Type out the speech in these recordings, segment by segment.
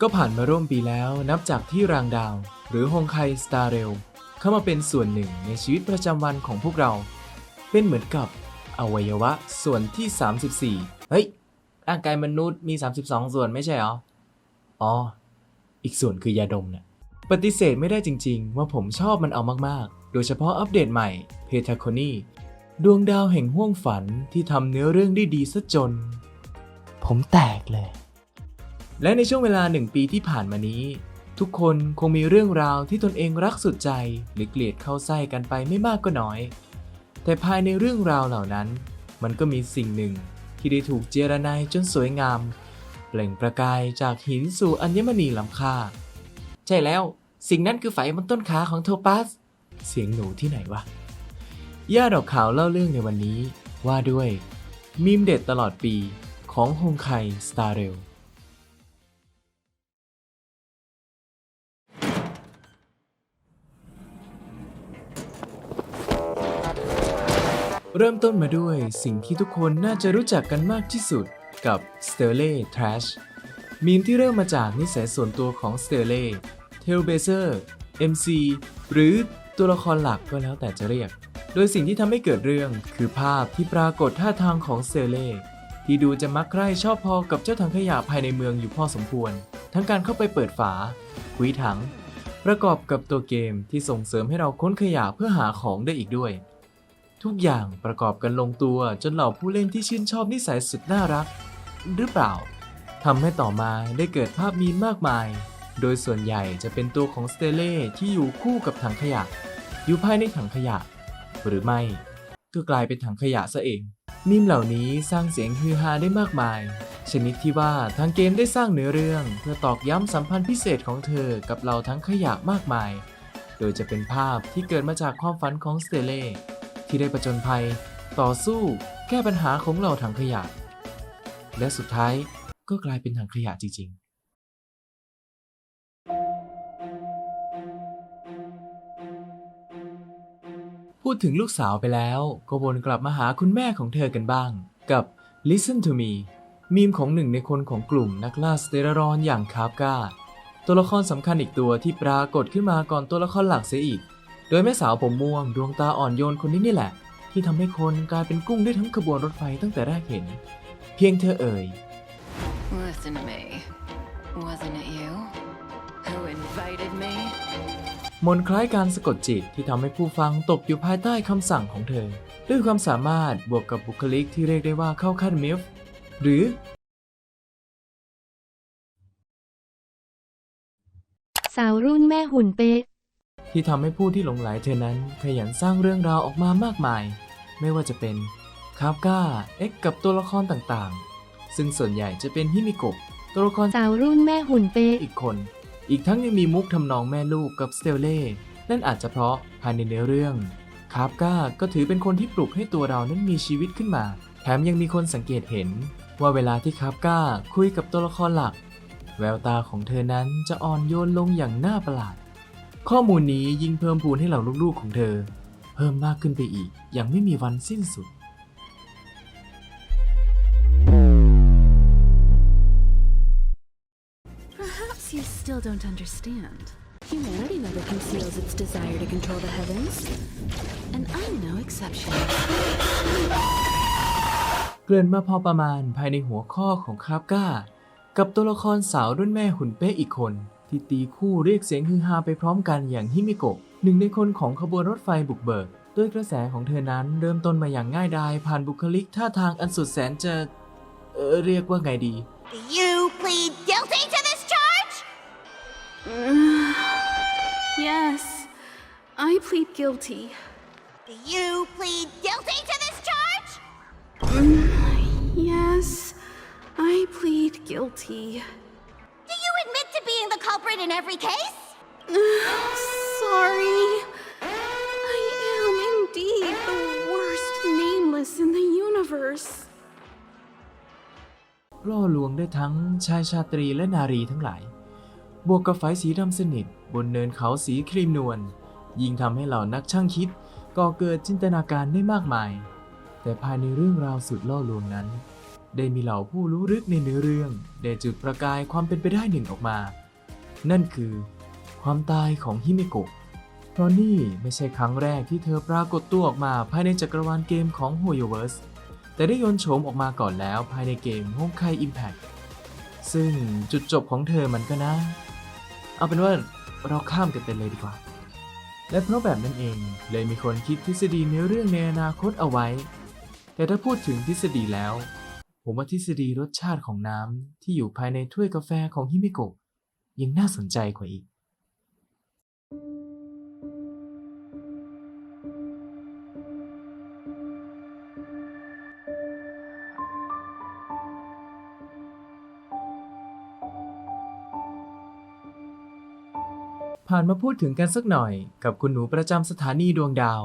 ก็ผ่านมาร่วมปีแล้วนับจากที่รางดาว หรือฮงไคสตาร์เรลเข้ามาเป็นส่วนหนึ่งในชีวิตประจำวันของพวกเรา เป็นเหมือนกับอวัยวะส่วนที่ 34 เฮ้ย ร่างกายมนุษย์มี 32 ส่วนไม่ใช่หรอ อ๋อ อีกส่วนคือยาดมเนี่ยปฏิเสธไม่ได้จริงๆ ว่าผมชอบมันเอามากๆ โดยเฉพาะอัปเดตใหม่เพทาโคนีดวงดาวแห่งห้วงฝันที่ทำเนื้อเรื่องได้ดีซะจน ผมแตกเลย และในช่วงเวลาหนึ่งปีที่ผ่านมานี้ ทุกคนคงมีเรื่องราวที่ตนเองรักสุดใจหรือเกลียดเข้าไส้กันไปไม่มากก็น้อย แต่ภายในเรื่องราวเหล่านั้น มันก็มีสิ่งหนึ่งที่ได้ถูกเจรนายจนสวยงาม เปล่งประกายจากหินสู่อัญมณีล้ำค่า ใช่แล้วสิ่งนั้นคือไฟบนต้นขาของโทปัส เสียงหนูที่ไหนวะ ย่าดอกขาวเล่าเรื่องในวันนี้ว่าด้วยมีมเด็ดตลอดปีของฮงไคสตาร์เรล เริ่มต้นมาด้วยสิ่งที่ทุกคนน่าจะรู้จักกันมากที่สุดกับ s t e r l e Trash มีมที่เริ่มมาจากนิสัยส่วนตัวของ s t e r l e t a i l b a z e r MC หรือตัวละครหลักก็แล้วแต่จะเรียก โดยสิ่งที่ทำให้เกิดเรื่องคือภาพที่ปรากฏท่าทางของ s t e r l e ที่ดูจะมักใคร่ชอบพอกับเจ้าถังขยะภายในเมืองอยู่พอสมควร ทั้งการเข้าไปเปิดฝาคุยถัง ประกอบกับตัวเกมที่ส่งเสริมให้เราค้นขยะเพื่อหาของได้อีกด้วย ทุกอย่างประกอบกันลงตัวจนเหล่าผู้เล่นที่ชื่นชอบนิสัยสุดน่ารัก หรือเปล่าทำให้ต่อมาได้เกิดภาพมีมากมาย โดยส่วนใหญ่จะเป็นตัวของสเตเล่ที่อยู่คู่กับถังขยะ อยู่ภายในถังขยะ หรือไม่ก็กลายเป็นถังขยะซะเอง มีมเหล่านี้สร้างเสียงฮือฮาได้มากมาย ชนิดที่ว่าทางเกมได้สร้างเนื้อเรื่อง เพื่อตอกย้ำสัมพันธ์พิเศษของเธอกับเหล่าทั้งขยะมากมาย โดยจะเป็นภาพที่เกิดมาจากความฝันของสเตเล่ ที่ได้ประจนภัย ต่อสู้ แก้ปัญหาของเหล่าถังขยะ และสุดท้ายก็กลายเป็นถังขยะจริง ๆพูดถึงลูกสาวไปแล้วก็วนกลับมาหาคุณแม่ของเธอกันบ้าง กับ Listen to me มีมของหนึ่งในคนของกลุ่มนักล่าสเตรรอนอย่างคาบกาตัวละครสำคัญอีกตัวที่ปรากฏขึ้นมาก่อนตัวละครหลักเสียอีก โดยแม่สาวผมม่วงดวงตาอ่อนโยนคนนี้นี่แหละ ที่ทำให้คนกลายเป็นกุ้งได้ทั้งขบวนรถไฟตั้งแต่แรกเห็น เพียงเธอเอ่ย Listen to me. Wasn't it you who invited me? มนต์คล้ายการสะกดจิตที่ทำให้ผู้ฟังตกอยู่ภายใต้คำสั่งของเธอ ด้วยความสามารถบวกกับบุคลิกที่เรียกได้ว่าเข้าขั้นมิลฟ์หรือ สาวรุ่นแม่หุ่นเป๊ะ ที่ทำให้ผู้ที่หลงไหลเธอนั้นขยันสร้างเรื่องราวออกมามากมาย ไม่ว่าจะเป็นคาบก้าเอ็กกับตัวละครต่างๆ ซึ่งส่วนใหญ่จะเป็นฮิมิโกะตัวละครสาวรุ่นแม่หุ่นเป๊ะอีกคน อีกทั้งยังมีมุกทำนองแม่ลูกกับสเตลเล่นั่นอาจจะเพราะภายในเนื้อเรื่องคาบก้าก็ถือเป็นคนที่ปลุกให้ตัวเรานั้นมีชีวิตขึ้นมา แถมยังมีคนสังเกตเห็น ว่าเวลาที่คาบก้าคุยกับตัวละครหลัก แววตาของเธอนั้นจะอ่อนโยนลงอย่างน่าประหลาด ข้อมูลนี้ยิ่งเพิ่มพูนให้เหล่าลูกๆของเธอ เพิ่มมากขึ้นไปอีก อย่างไม่มีวันสิ้นสุด Perhaps you still don't understand. Humanity never conceals its desire to control the heavens. And I'm no exception. เกริ่นมาพอประมาณภายในหัวข้อของคาบก้า กับตัวละครสาวรุ่นแม่หุ่นเป๊ะอีกคน ที่ตีคู่เรียกเสียงฮือฮาไปพร้อมกันอย่างฮิมิโกะหนึ่งในคนของขบวนรถไฟบุกเบิกด้วยกระแสของเธอนั้นเริ่มต้นมาอย่างง่ายดายผ่านบุคลิกท่าทางอันสุดแสนจะเออเรียกว่าไงดี Do you plead guilty to this charge? yes, I plead guilty. Do you plead guilty to this charge? Yes, I plead guilty. In every case? Sorry. I am indeed the worst nameless in the universe. ล่อลวงได้ทั้งชายชาตรีและนารีทั้งหลาย บวกกับไฟสีดำสนิท บนเนินเขาสีครีมนวล ยิ่งทำให้เหล่านักช่างคิดก่อเกิดจินตนาการได้มากมาย แต่ภายในเรื่องราวสุดล่อลวงนั้น ได้มีเหล่าผู้รู้ลึกในเนื้อเรื่อง ได้จุดประกายความเป็นไปได้หนึ่งออกมา นั่นคือ ความตายของฮิเมโกะ เพราะนี่ไม่ใช่ครั้งแรกที่เธอปรากฏตัวออกมาภายในจักรวาลเกมของ h o y o v e r s e แต่ได้โยนโฉมออกมาก่อนแล้วภายในเกม Honkai Impact ซึ่งจุดจบของเธอมันก็นะ เอาเป็นว่าเราข้ามกันไปเลยดีกว่า และเพราะแบบนั้นเองเลยมีคนคิดทฤษฎีเนื้อเรื่องในอนาคตเอาไว้ แต่ถ้าพูดถึงทฤษฎีแล้ว ผมว่าทฤษฎีรสชาติของน้ำที่อยู่ภายในถ้วยกาแฟของฮิมิโกะ ยังน่าสนใจกว่าอีกผ่านมาพูดถึงกันสักหน่อยกับคุณหนูประจำสถานีดวงดาว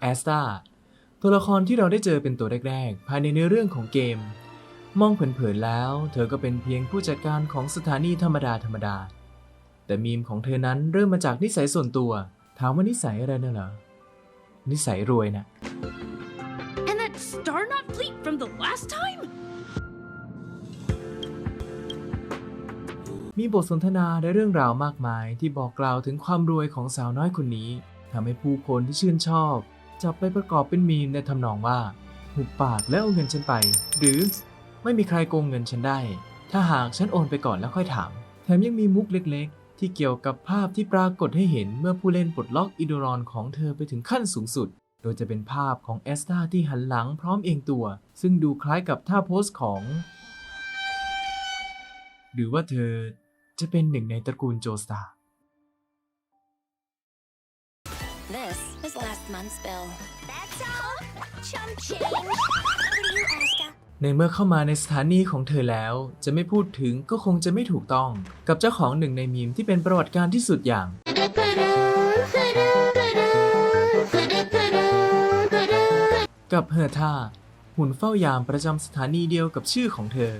แอสตาตัวละครที่เราได้เจอเป็นตัวแรกๆ ภายในเนื้อเรื่องของเกม มองเผินๆแล้ว เธอก็เป็นเพียงผู้จัดการของสถานีธรรมดาธรรมดา แต่มีมของเธอนั้นเริ่มมาจากนิสัยส่วนตัว ถามว่านิสัยอะไรน่ะเหรอ นิสัยรวยนะ And that star not fleet from the last time? มีบทสนทนาและเรื่องราวมากมายที่บอกกล่าวถึงความรวยของสาวน้อยคนนี้ทำให้ผู้คนที่ชื่นชอบ จับไปประกอบเป็นมีมในทำนองว่าหุบปากแล้วเอาเงินฉันไป หรือ ไม่มีใครโกงเงินฉันได้ ถ้าหากฉันโอนไปก่อนแล้วค่อยถาม แถมยังมีมุกเล็กๆ ที่เกี่ยวกับภาพที่ปรากฏให้เห็นเมื่อผู้เล่นปลดล็อกอิโดรอนของเธอไปถึงขั้นสูงสุด โดยจะเป็นภาพของแอสตาที่หันหลังพร้อมเอียงตัว ซึ่งดูคล้ายกับท่าโพสของ หรือว่าเธอจะเป็นหนึ่งในตระกูลโจสตา This is last month's bill. That's all. Chum change. What do you, Asta? ในเมื่อเข้ามาในสถานีของเธอแล้ว จะไม่พูดถึงก็คงจะไม่ถูกต้อง กับเจ้าของหนึ่งในมีมที่เป็นประวัติการที่สุดอย่าง กับเฮอท่าหุ่นเฝ้ายามประจำสถานีเดียวกับชื่อของเธอ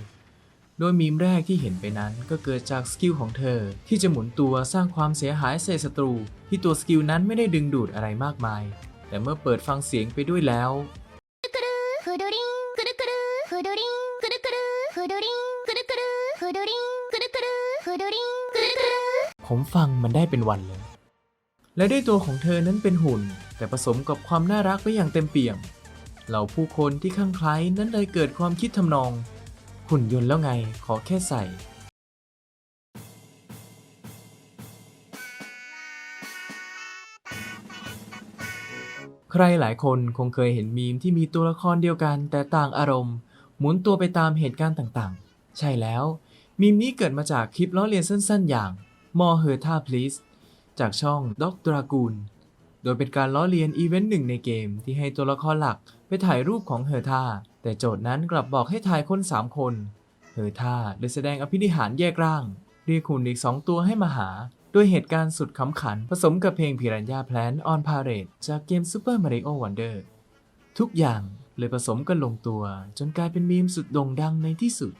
โดยมีมแรกที่เห็นไปนั้นก็เกิดจากสกิลของเธอ ที่จะหมุนตัวสร้างความเสียหายใส่ศัตรู ที่ตัวสกิลนั้นไม่ได้ดึงดูดอะไรมากมาย แต่เมื่อเปิดฟังเสียงไปด้วยแล้ว ふどりんくるくるふどりんくるくるふどりんくるくるふどりんくるくる ผมฟังมันได้เป็นวันเลย และด้วยตัวของเธอนั้นเป็นหุ่น แต่ผสมกับความน่ารักไว้อย่างเต็มเปี่ยม เหล่าผู้คนที่ข้างใคล้นั้นเลยเกิดความคิดทำนอง หุ่นยนต์แล้วไงขอแค่ใส่ ใครหลายคนคงเคยเห็นมีมที่มีตัวละครเดียวกันแต่ต่างอารมณ์ หมุนตัวไปตามเหตุการณ์ต่างๆ ใช่แล้ว มีมนี้เกิดมาจากคลิปล้อเลียนสั้นๆ อย่างมอเฮอร์ท่าพลีสจากช่องด็อกดรากูลโดยเป็นการล้อเลียนอีเวนต์หนึ่งในเกมที่ให้ตัวละครหลักไปถ่ายรูปของเฮอร์ท่าแต่โจทย์นั้นกลับบอกให้ถ่ายคน 3 คน เฮอร์ท่าเลยแสดงอภินิหารแยกร่าง เรียกหุ่นอีก 2 ตัวให้มาหา ด้วยเหตุการณ์สุดขำขัน ผสมกับเพลงพิรันยาแพลนออนพาเรดจากเกม Super Mario Wonder ทุกอย่าง เลยผสมกันลงตัวจนกลายเป็นมีมสุดโด่งดังในที่สุด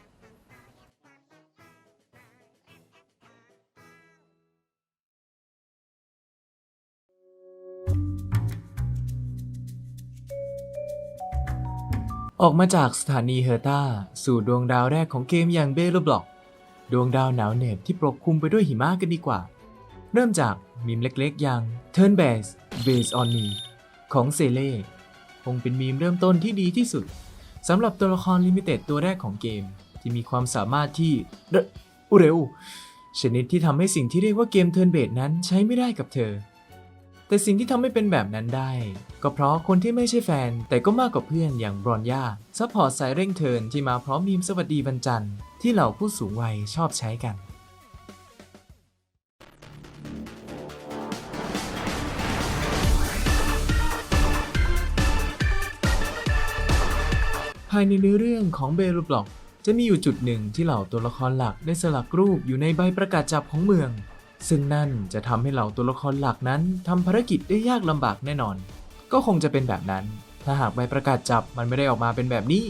ออกมาจากสถานีเฮอร์ตาสู่ดวงดาวแรกของเกมอย่างเบลบล็อก ดวงดาวหนาวเหน็บที่ปกคลุมไปด้วยหิมะกันดีกว่า เริ่มจากมีมเล็กๆอย่าง Turn Base Base on Me ของเซเล่ งเป็นมีมเริ่มต้นที่ดีที่สุดสำหรับตัวละครลิมิเต็ดตัวแรกของเกม ที่มีความสามารถที่เรเร็ว ชนิดที่ทำให้สิ่งที่เรียกว่าเกม Turn Base นั้นใช้ไม่ได้กับเธอ แต่สิ่งที่ทำให้เป็นแบบนั้นได้ ก็เพราะคนที่ไม่ใช่แฟน แต่ก็มากกว่าเพื่อนอย่างบรอนย่าซัพพอร์ตสายเร่งเทิร์นที่มาพร้อมมีมสวัสดีบรรจันที่เหล่าผู้สูงวัยชอบใช้กัน ภายในเนื้อเรื่องของเบรูบล็อก จะมีอยู่จุดหนึ่งที่เหล่าตัวละครหลักได้สลักรูปอยู่ในใบประกาศจับของเมือง ซึ่งนั่นจะทำให้เหล่าตัวละครหลักนั้นทำภารกิจได้ยากลำบากแน่นอน ก็คงจะเป็นแบบนั้น ถ้าหากใบประกาศจับมันไม่ได้ออกมาเป็นแบบนี้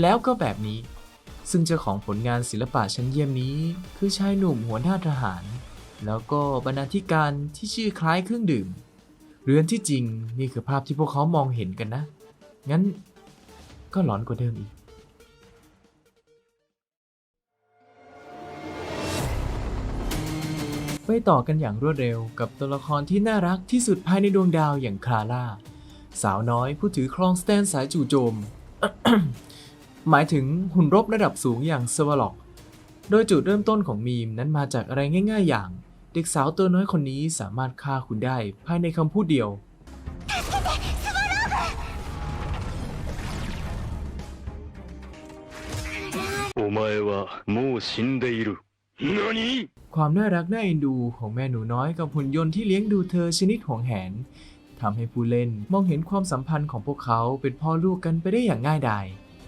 แล้วก็แบบนี้ ซึ่งเจ้าของผลงานศิลปะชั้นเยี่ยมนี้ คือชายหนุ่มหัวหน้าทหาร แล้วก็บรรณาธิการที่ชื่อคล้ายเครื่องดื่มเรือนที่จริงนี่คือภาพที่พวกเขามองเห็นกันนะ งั้น ก็หลอนกว่าเดิมอีก ไปต่อกันอย่างรวดเร็วกับตัวละครที่น่ารักที่สุดภายในดวงดาวอย่างคลาร่า สาวน้อยผู้ถือครองสแตนสายจู่โจม หมายถึงหุ่นรบระดับสูงอย่างเซวอล็อก โดยจุดเริ่มต้นของมีมนั้นมาจากอะไรง่าย ๆ อย่าง เด็กสาวตัวน้อยคนนี้สามารถฆ่าคุณได้ภายในคำพูดเดียว はもう死んでいる。何 ความน่ารักน่าเอ็นดูของแม่หนูน้อยกับหุ่นยนต์ที่เลี้ยงดูเธอชนิดหวงแหนทำให้ผู้เล่นมองเห็นความสัมพันธ์ของพวกเขาเป็นพ่อลูกกันไปได้อย่างง่ายดาย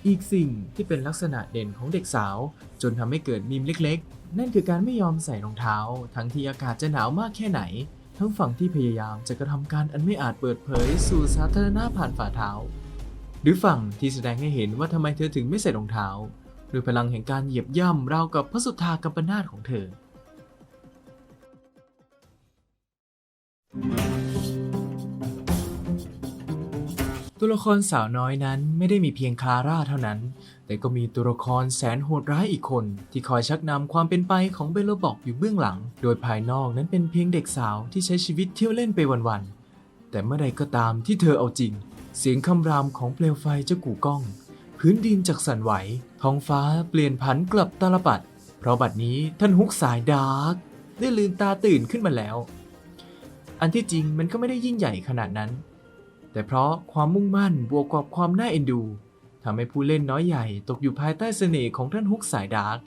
อีกสิ่งที่เป็นลักษณะเด่นของเด็กสาว จนทำให้เกิดมีมเล็กๆ นั่นคือการไม่ยอมใส่รองเท้า ทั้งที่อากาศจะหนาวมากแค่ไหน ทั้งฝั่งที่พยายามจะกระทำการอันไม่อาจเปิดเผยสู่สาธารณะผ่านฝ่าเท้า หรือฝั่งที่แสดงให้เห็นว่าทำไมเธอถึงไม่ใส่รองเท้า ด้วยพลังแห่งการเหยียบย่ำราวกับพระสุธากัมปนาตของเธอ ตัวละครสาวน้อยนั้นไม่ได้มีเพียงคลาร่าเท่านั้น แต่ก็มีตัวละครแสนโหดร้ายอีกคน ที่คอยชักนำความเป็นไปของเบลลบอกอยู่เบื้องหลัง โดยภายนอกนั้นเป็นเพียงเด็กสาวที่ใช้ชีวิตเที่ยวเล่นไปวันๆแต่เมื่อใดก็ตามที่เธอเอาจริง เสียงคำรามของเปลวไฟจะกู่ก้อง พื้นดินจากสั่นไหว ท้องฟ้าเปลี่ยนผันกลับตาลปัด เพราะบัดนี้ท่านฮุกสายดาร์กได้ลืมตาตื่นขึ้นมาแล้ว อันที่จริงมันก็ไม่ได้ยิ่งใหญ่ขนาดนั้น แต่เพราะความมุ่งมั่นบวกกับความน่าเอ็นดูทำให้ผู้เล่นน้อยใหญ่ตกอยู่ภายใต้เสน่ห์ของท่านฮุกสายดาร์ก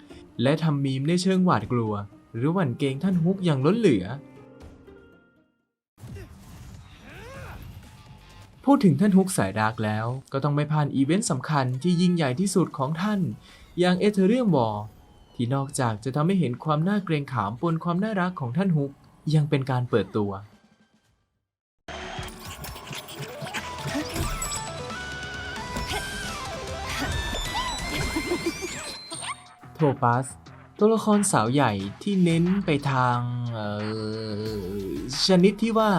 และทำมีมในเชิงหวาดกลัว หรือหวั่นเกรงท่านฮุกอย่างล้นเหลือ พูดถึงท่านฮุกสายดาร์กแล้ว ก็ต้องไม่พลาดอีเวนต์สำคัญที่ยิ่งใหญ่ที่สุดของท่าน อย่างเอเธอเรียมวอร์ที่นอกจากจะทำให้เห็นความน่าเกรงขามปนความน่ารักของท่านฮุก ยังเป็นการเปิดตัว โทปัส ตัวละครสาวใหญ่ที่เน้นไปทาง เออ ชนิดที่ว่า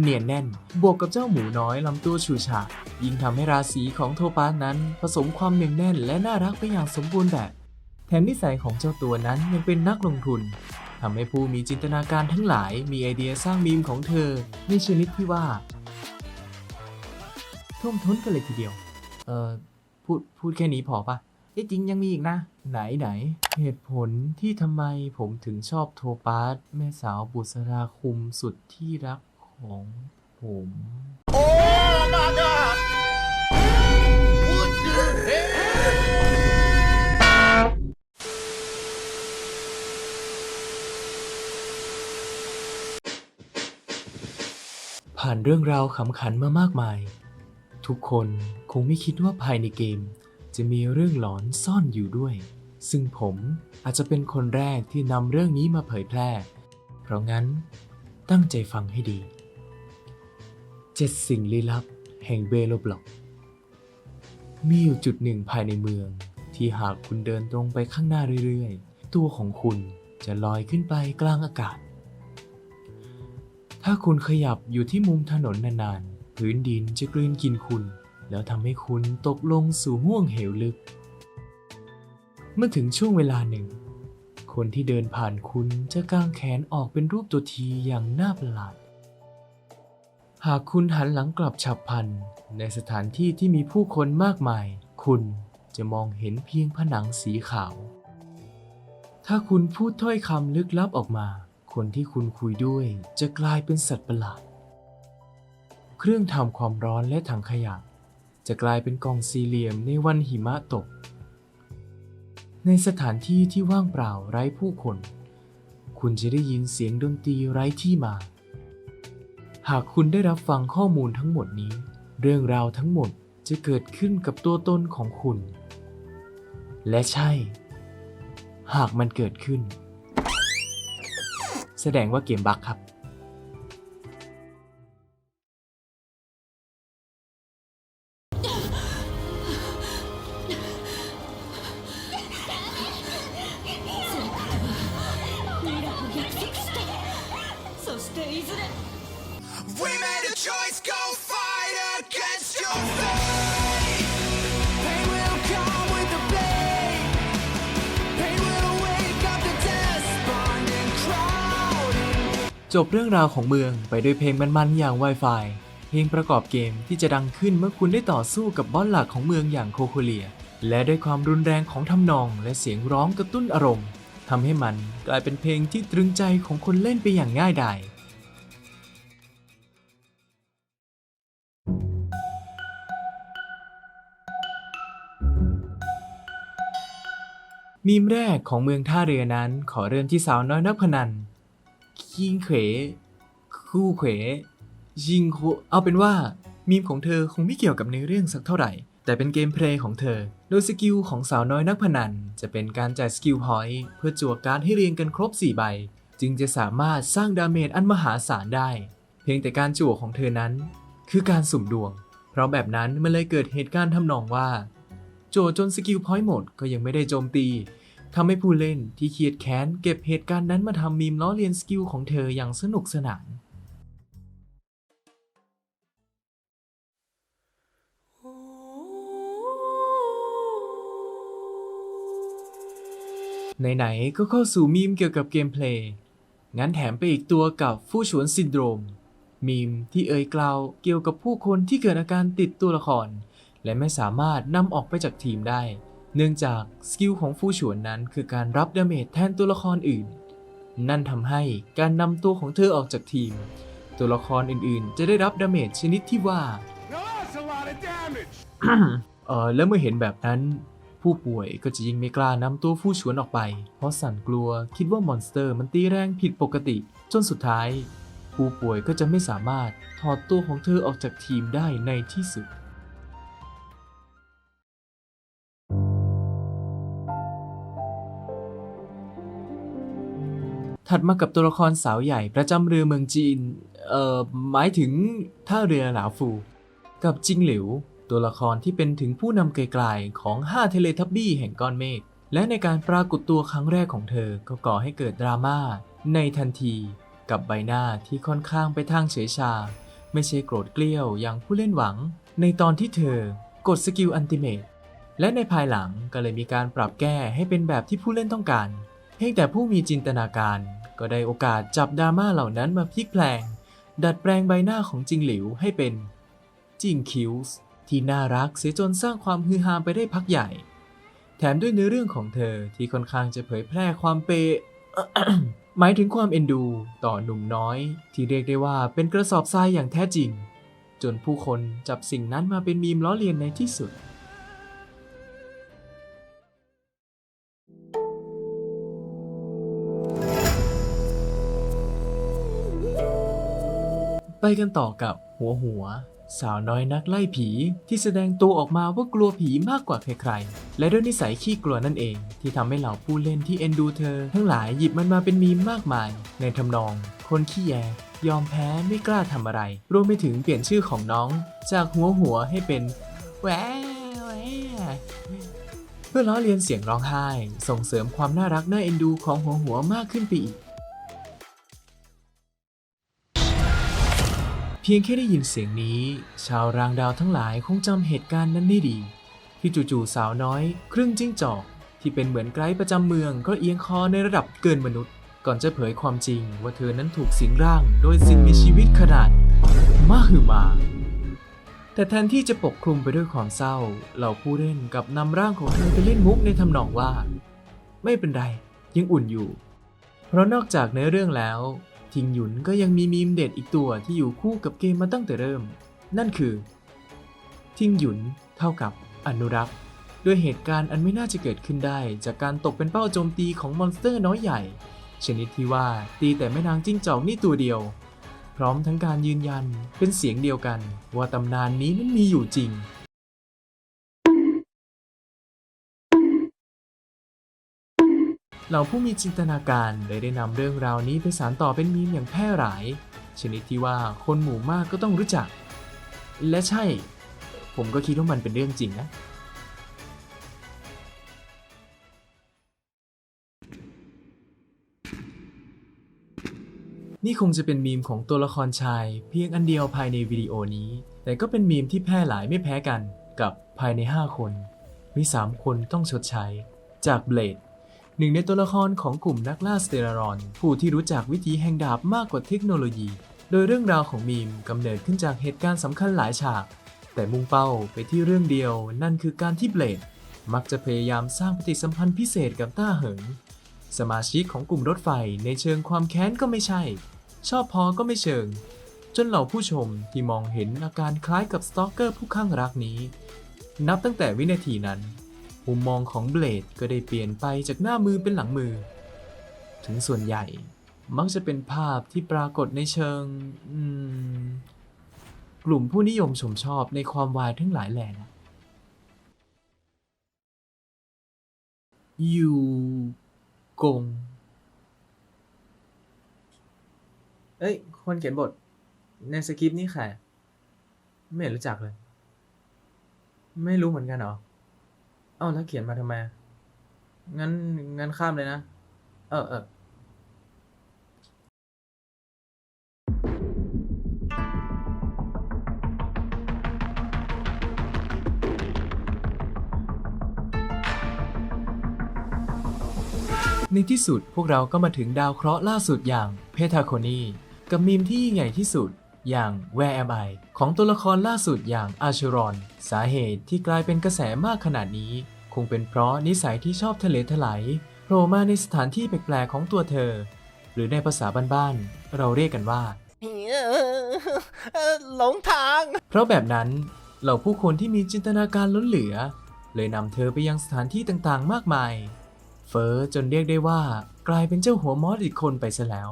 เนียนแน่น บวกกับเจ้าหมูน้อยลำตัวชูชา ยิ่งทำให้ราศีของโทปัสนั้น ผสมความเนียนแน่น และน่ารักไปอย่างสมบูรณ์แบบ แถมนิสัยของเจ้าตัวนั้นยังเป็นนักลงทุนทำให้ผู้มีจินตนาการทั้งหลายมีไอเดียสร้างมีมของเธอในชนิดที่ว่าท่วมท้นกันเลยทีเดียว เอ่อพูดพูดแค่นี้พอปะ ที่จริงยังมีอีกนะ ไหนไหน เหตุผลที่ทำไมผมถึงชอบโทปาสแม่สาวบุษราคุมสุดที่รักของผมผ่านเรื่องราวขำขันมามากมาย ทุกคนคงไม่คิดว่าภายในเกม จะมีเรื่องหลอนซ่อนอยู่ด้วย ซึ่งผมอาจจะเป็นคนแรกที่นำเรื่องนี้มาเผยแพร่ เพราะงั้นตั้งใจฟังให้ดีเจ็ดสิ่งลี้ลับแห่งเบโลบล็อก มีอยู่จุดหนึ่งภายในเมือง ที่หากคุณเดินตรงไปข้างหน้าเรื่อยๆ ตัวของคุณจะลอยขึ้นไปกลางอากาศ ถ้าคุณขยับอยู่ที่มุมถนนนานๆ พื้นดินจะกลืนกินคุณ แล้วทำให้คุณตกลงสู่ห้วงเหวลึก เมื่อถึงช่วงเวลาหนึ่ง คนที่เดินผ่านคุณจะกางแขนออกเป็นรูปตัวทีอย่างน่าประหลาด หากคุณหันหลังกลับฉับพลัน ในสถานที่ที่มีผู้คนมากมาย คุณจะมองเห็นเพียงผนังสีขาว ถ้าคุณพูดถ้อยคำลึกลับออกมา คนที่คุณคุยด้วยจะกลายเป็นสัตว์ประหลาด เครื่องทำความร้อนและถังขยะ จะกลายเป็นกองสี่เหลี่ยมในวันหิมะตก ในสถานที่ที่ว่างเปล่าไร้ผู้คน คุณจะได้ยินเสียงดนตรีไร้ที่มา หากคุณได้รับฟังข้อมูลทั้งหมดนี้ เรื่องราวทั้งหมดจะเกิดขึ้นกับตัวตนของคุณ และใช่ หากมันเกิดขึ้น แสดงว่าเกมบักครับ จบเรื่องราวของเมืองไปด้วยเพลงมันๆอย่าง Wi-Fi เพลงประกอบเกมที่จะดังขึ้นเมื่อคุณได้ต่อสู้กับบอสหลักของเมืองอย่างโคโคเลีย และด้วยความรุนแรงของทำนองและเสียงร้องกระตุ้นอารมณ์ทำให้มันกลายเป็นเพลงที่ตรึงใจของคนเล่นไปอย่างง่ายดายมีมแรกของเมืองท่าเรือนั้นขอเริ่มที่สาวน้อยนักพนัน คิงเขวคู่เขวยิงโคเอาเป็นว่ามีมของเธอคงไม่เกี่ยวกับในอเรื่องสักเท่าไหร่ แต่เป็นเกมเพลย์ของเธอ โดยสกิลของสาวน้อยนักพนัน จะเป็นการจ่ายสกิลพอยต์เพื่อจั่วการให้เรียงกันครบ 4 ใบ จึงจะสามารถสร้างดาเมจอันมหาศาลได้ เพียงแต่การจั่วของเธอนั้น คือการสุ่มดวง เพราะแบบนั้นมันเลยเกิดเหตุการณ์ทำนองว่า โจจนสกิลพอยต์หมดก็ยังไม่ได้โจมตี ทำให้ผู้เล่นที่เครียดแค้นเก็บเหตุการณ์นั้นมาทำมีมล้อเลียนสกิลของเธออย่างสนุกสนาน ไหนๆก็เข้าสู่มีมเกี่ยวกับเกมเพลย์ งั้นแถมไปอีกตัวกับฟู่ฉวนซินโดรม มีมที่เอ่ยกล่าวเกี่ยวกับผู้คนที่เกิดอาการติดตัวละคร และไม่สามารถนำออกไปจากทีมได้ เนื่องจากสกิลของฟู่ฉวนนั้นคือการรับดาเมจแทนตัวละครอื่น นั่นทำให้การนำตัวของเธอออกจากทีม ตัวละครอื่นๆ จะได้รับดาเมจชนิดที่ว่าเออแล้วเมื่อเห็นแบบนั้น ผู้ป่วยก็จะยิ่งไม่กล้านำตัวผู้ชวนออกไป เพราะสั่นกลัวคิดว่ามอนสเตอร์มันตีแรงผิดปกติ จนสุดท้าย ผู้ป่วยก็จะไม่สามารถถอดตัวของเธอออกจากทีมได้ในที่สุด ถัดมากับตัวละครสาวใหญ่ประจำเรือเมืองจีน เอ่อ หมายถึงท่าเรือหลาฟู กับจิงหลิว ตัวละครที่เป็นถึงผู้นำไกลๆของ5เทเลทับบี้แห่งก้อนเมฆ และในการปรากฏตัวครั้งแรกของเธอ ก็ก่อให้เกิดดราม่าในทันที กับใบหน้าที่ค่อนข้างไปทางเฉยชา ไม่ใช่โกรธเกลี้ยวอย่างผู้เล่นหวัง ในตอนที่เธอกดสกิลอันติเมตและในภายหลังก็เลยมีการปรับแก้ให้เป็นแบบที่ผู้เล่นต้องการ เพียงแต่ผู้มีจินตนาการ ก็ได้โอกาสจับดราม่าเหล่านั้นมาพลิกแปลง ดัดแปลงใบหน้าของจิงหลิวให้เป็นจิงคิวส์ที่น่ารักเสียจนสร้างความฮือฮาไปได้พักใหญ่ แถมด้วยเนื้อเรื่องของเธอที่ค่อนข้างจะเผยแพร่ความเปหมายถึงความเอ็นดูต่อหนุ่มน้อย ที่เรียกได้ว่าเป็นกระสอบทรายอย่างแท้จริง จนผู้คนจับสิ่งนั้นมาเป็นมีมล้อเลียนในที่สุด ไปกันต่อกับหัวหัว สาวน้อยนักไล่ผีที่แสดงตัวออกมาว่ากลัวผีมากกว่าใครๆ และด้วยนิสัยขี้กลัวนั่นเอง ที่ทำให้เหล่าผู้เล่นที่เอ็นดูเธอ ทั้งหลายหยิบมันมาเป็นมีมมากมาย ในทำนอง คนขี้แยยอมแพ้ไม่กล้าทำอะไร รวมไปถึงเปลี่ยนชื่อของน้อง จากหัวหัวให้เป็นแหวแหวเพื่อล้อเลียนเสียงร้องไห้ ส่งเสริมความน่ารักน่าเอ็นดูของหัวหัวมากขึ้นไปอีก พียงแค่ได้ยินเสียงนี้ ชาวรางดาวทั้งหลายคงจำเหตุการณ์นั้นได้ดี ที่จู่ๆสาวน้อย ครึ่งจิ้งจอก ที่เป็นเหมือนไกด์ประจำเมืองก็เอียงคอในระดับเกินมนุษย์ ก่อนจะเผยความจริงว่าเธอนั้นถูกสิงร่างโดยสิ่งมีชีวิตขนาดมหึมา แต่แทนที่จะปกคลุมไปด้วยความเศร้า เหล่าผู้เล่นกับนำร่างของเธอไปเล่นมุกในทำนองว่า ไม่เป็นไรยังอุ่นอยู่ เพราะนอกจากเนื้อเรื่องแล้ว ทิงหยุนก็ยังมีมีมเด็ดอีกตัวที่อยู่คู่กับเกมมาตั้งแต่เริ่ม นั่นคือ ทิงหยุนเท่ากับอนุรักษ์ ด้วยเหตุการณ์อันไม่น่าจะเกิดขึ้นได้ จากการตกเป็นเป้าโจมตีของมอนสเตอร์น้อยใหญ่ ชนิดที่ว่าตีแต่แม่นางจิ้งจอกนี่ตัวเดียว พร้อมทั้งการยืนยันเป็นเสียงเดียวกัน ว่าตำนานนี้นั้นมีอยู่จริง เหล่าผู้มีจินตนาการเลยได้นำเรื่องราวนี้ไปสานต่อเป็นมีมอย่างแพร่หลาย ชนิดที่ว่าคนหมู่มากก็ต้องรู้จัก และใช่ ผมก็คิดว่ามันเป็นเรื่องจริงนะ นี่คงจะเป็นมีมของตัวละครชาย เพียงอันเดียวภายในวิดีโอนี้ แต่ก็เป็นมีมที่แพร่หลายไม่แพ้กันกับภายใน 5 คน มี 3 คนต้องชดใช้ จากเบลด หนึ่งในตัวละครของกลุ่มนักล่าสเตอรอน ผู้ที่รู้จักวิธีแห่งดาบมากกว่าเทคโนโลยี โดยเรื่องราวของมีมกำเนิดขึ้นจากเหตุการณ์สำคัญหลายฉาก แต่มุ่งเป้าไปที่เรื่องเดียว นั่นคือการที่เบลดมักจะพยายามสร้างปฏิสัมพันธ์พิเศษกับต้าเหิง สมาชิกของกลุ่มรถไฟในเชิงความแค้นก็ไม่ใช่ ชอบพอก็ไม่เชิง จนเหล่าผู้ชมที่มองเห็นอาการคล้ายกับสตอกเกอร์ผู้ข้างรักนี้ นับตั้งแต่วินาทีนั้น มุมมองของเบลดก็ได้เปลี่ยนไปจากหน้ามือเป็นหลังมือ ถึงส่วนใหญ่มักจะเป็นภาพที่ปรากฏในเชิงกลุ่มผู้นิยมชมชอบในความวายทั้งหลายแหล่นะยูกง เอ้ย คนเขียนบท ในสคริปต์นี่ใครไม่เห็นรู้จักเลย ไม่รู้เหมือนกันเหรอ เอ้าแล้วเขียนมาทำไม งั้น งั้นข้ามเลยนะ เออเออในที่สุดพวกเราก็มาถึงดาวเคราะห์ล่าสุดอย่างเพทาโคนีกับมีมที่ยิ่งใหญ่ที่สุด อย่าง Where Am I ของตัวละครล่าสุดอย่างอาชรอน สาเหตุที่กลายเป็นกระแสมากขนาดนี้ คงเป็นเพราะนิสัยที่ชอบทะเลถลายโผล่มาในสถานที่แปลกๆของตัวเธอ หรือในภาษาบ้านๆเราเรียกกันว่าหลงทาง เพราะแบบนั้นเหล่าผู้คนที่มีจินตนาการล้นเหลือ เลยนำเธอไปยังสถานที่ต่างๆ มากมาย เฟอจนเรียกได้ว่ากลายเป็นเจ้าหัวมอสอีกคนไปซะแล้ว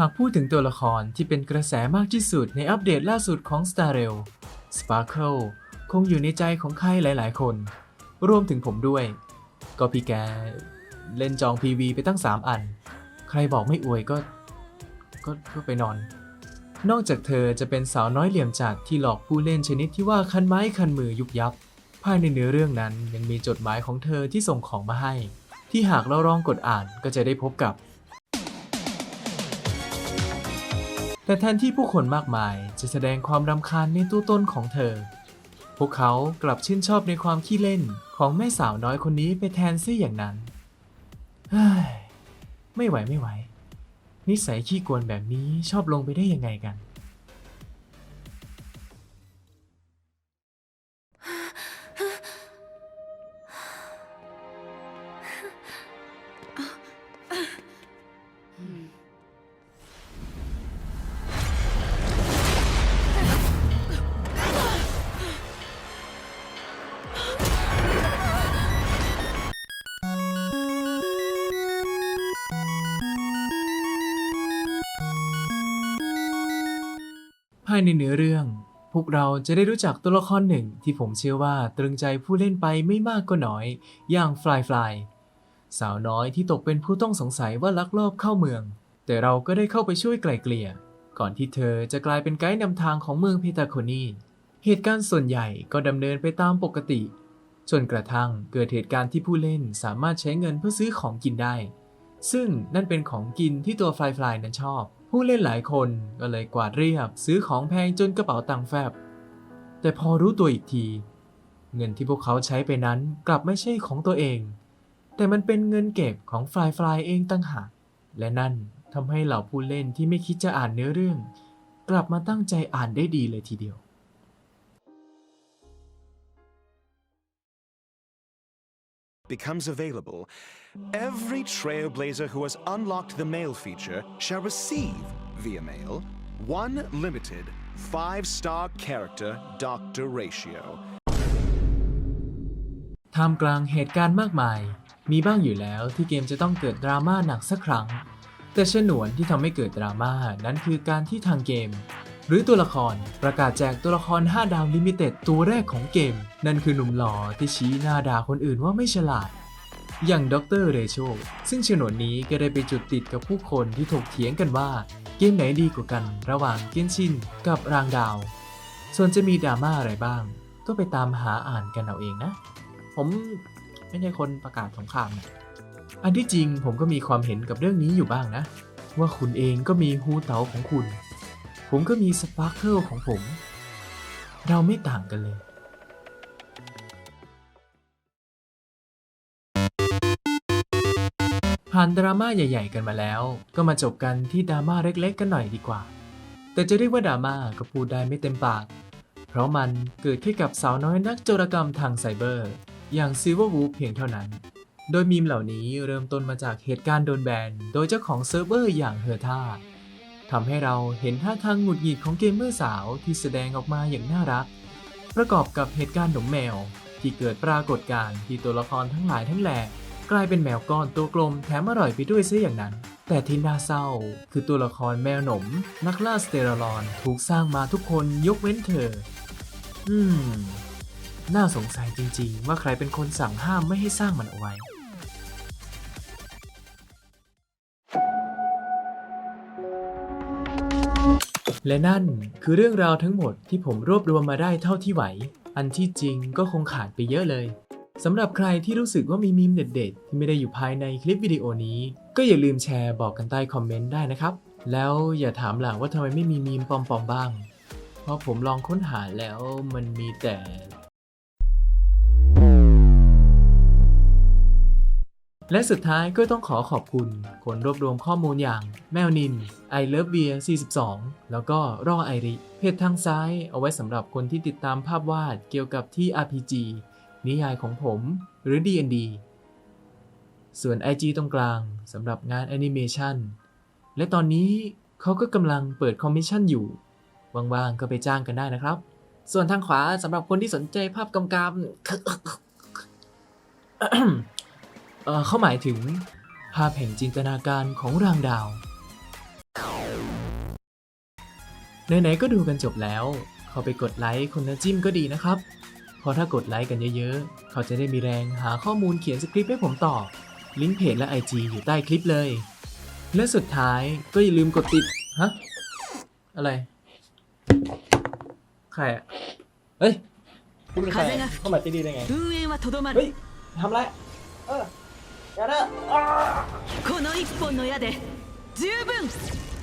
หากพูดถึงตัวละครที่เป็นกระแสมากที่สุดในอัปเดตล่าสุดของ Star r a i l Sparkle คงอยู่ในใจของใครหลาย ๆ คน รวมถึงผมด้วย ก็พี่แก เล่นจอง PV ไปตั้ง 3 อัน ใครบอกไม่อวยก็ก็ก็ไปนอน นอกจากเธอจะเป็นสาวน้อยเหลี่ยมจัดที่หลอกผู้เล่นชนิดที่ว่าคันไม้คันมือยุบยับ ภายในเนื้อเรื่องนั้นยังมีจดหมายของเธอที่ส่งของมาให้ ที่หากเราลองกดอ่านก็จะได้พบกับ แต่แทนที่ผู้คนมากมายจะแสดงความรำคาญในตัวตนของเธอ พวกเขากลับชื่นชอบในความขี้เล่นของแม่สาวน้อยคนนี้ไปแทนซะอย่างนั้นไม่ไหวไม่ไหว นิสัยขี้กวนแบบนี้ชอบลงไปได้ยังไงกัน ภายในเนื้อเรื่อง พวกเราจะได้รู้จักตัวละครหนึ่งที่ผมเชื่อว่าตรึงใจผู้เล่นไปไม่มากก็น้อย อย่างฟลายฟลายสาวน้อยที่ตกเป็นผู้ต้องสงสัยว่าลักลอบเข้าเมือง แต่เราก็ได้เข้าไปช่วยไกล่เกลี่ย ก่อนที่เธอจะกลายเป็นไกด์นำทางของเมืองเพตาโคนีเหตุการณ์ส่วนใหญ่ก็ดำเนินไปตามปกติ จนกระทั่งเกิดเหตุการณ์ที่ผู้เล่นสามารถใช้เงินเพื่อซื้อของกินได้ ซึ่งนั่นเป็นของกินที่ตัวฟลายฟลายนั้นชอบ ผู้เล่นหลายคนก็เลยกวาดเรียบซื้อของแพงจนกระเป๋าตังค์แฟบ แต่พอรู้ตัวอีกที เงินที่พวกเขาใช้ไปนั้นกลับไม่ใช่ของตัวเอง แต่มันเป็นเงินเก็บของฟลายฟลายเองตั้งหากและนั่นทำให้เหล่าผู้เล่นที่ไม่คิดจะอ่านเนื้อเรื่อง กลับมาตั้งใจอ่านได้ดีเลยทีเดียว becomes available, every Trailblazer who has unlocked the mail feature shall receive, via mail, one limited five star character Doctor Ratio. ท่ามกลางเหตุการณ์มากมาย มีบ้างอยู่แล้วที่เกมจะต้องเกิดดราม่าหนักสักครั้ง แต่ฉนวนที่ทำให้เกิดดราม่านั้นคือการที่ทางเกม หรือตัวละครประกาศแจกตัวละคร 5 ดาวลิมิเต็ดตัวแรกของเกม นั่นคือหนุ่มหล่อที่ชี้หน้าด่าคนอื่นว่าไม่ฉลาด อย่างด็อกเตอร์เรโชซึ่งฉนวนนี้ก็ได้ไปจุดติดกับผู้คนที่ถกเถียงกันว่า เกมไหนดีกว่ากัน ระหว่างเกนชินกับรางดาว ส่วนจะมีดราม่าอะไรบ้าง ก็ไปตามหาอ่านกันเอาเองนะ ผมไม่ใช่คนประกาศสงครามนะอันที่จริงผมก็มีความเห็นกับเรื่องนี้อยู่บ้างนะ ว่าคุณเองก็มีฮูเตาของคุณ ผมก็มีสปาร์เคิลของผม เราไม่ต่างกันเลยผ่านดราม่าใหญ่ ๆ กันมาแล้ว ก็มาจบกันที่ดราม่าเล็ก ๆ กันหน่อยดีกว่า แต่จะเรียกว่าดราม่าก็พูดได้ไม่เต็มปาก เพราะมันเกิดขึ้นกับสาวน้อยนักโจรกรรมทางไซเบอร์ อย่างซิลเวอร์วูเพียงเท่านั้น โดยมีมเหล่านี้เริ่มต้นมาจากเหตุการณ์โดนแบน โดยเจ้าของเซิร์ฟเวอร์อย่างเฮอร์ท่า ทำให้เราเห็นท่าทางหงุดหงิดของเกมเมอร์สาวที่แสดงออกมาอย่างน่ารัก ประกอบกับเหตุการณ์หนมแมว ที่เกิดปรากฏการณ์ที่ตัวละครทั้งหลายทั้งแหล่กลายเป็นแมวก้อนตัวกลมแถมอร่อยไปด้วยซะอย่างนั้น แต่ที่น่าเศร้า คือตัวละครแมวหนม นักล่าสเตอรอลอนถูกสร้างมาทุกคนยกเว้นเธอ อืม น่าสงสัยจริงๆ ว่าใครเป็นคนสั่งห้ามไม่ให้สร้างมันเอาไว้ และนั่นคือเรื่องราวทั้งหมดที่ผมรวบรวมมาได้เท่าที่ไหว อันที่จริงก็คงขาดไปเยอะเลยสำหรับใครที่รู้สึกว่ามีมีมเด็ดๆ ที่ไม่ได้อยู่ภายในคลิปวิดีโอนี้ ก็อย่าลืมแชร์บอกกันใต้คอมเมนต์ได้นะครับ แล้วอย่าถามหลังว่าทำไมไม่มีมีมปลอมๆบ้าง เพราะผมลองค้นหาแล้วมันมีแต่ และสุดท้ายก็ต้องขอขอบคุณคนรวบรวมข้อมูลอย่าง แมวนิน I Love Beer 42 แล้วก็รอไอริ เพจทางซ้ายเอาไว้สำหรับคนที่ติดตามภาพวาดเกี่ยวกับที่ RPG นิยายของผมหรือ D&D ส่วน IG ตรงกลางสำหรับงานแอนิเมชันและตอนนี้เขาก็กำลังเปิดคอมมิชชั่นอยู่ว่างๆก็ไปจ้างกันได้นะครับ ส่วนทางขวาสำหรับคนที่สนใจภาพกำกับ เออเขาหมายถึงภาพแห่งจินตนาการของรางดาว ไหนๆก็ดูกันจบแล้ว เขาไปกดไลค์คนละจิ้มก็ดีนะครับ เพราะถ้ากดไลค์กันเยอะๆ เขาจะได้มีแรงหาข้อมูลเขียนสคริปต์ให้ผมต่อ ลิงก์เพจและ IG อยู่ใต้คลิปเลย และสุดท้ายก็อย่าลืมกดติด ฮะ อะไร ใครอะเฮ้ยคุณเป็นใครอะเข้ามาที่นี่ได้ไง 運営はとどま เฮ้ยทำไร เออ やこの一本の矢で十分。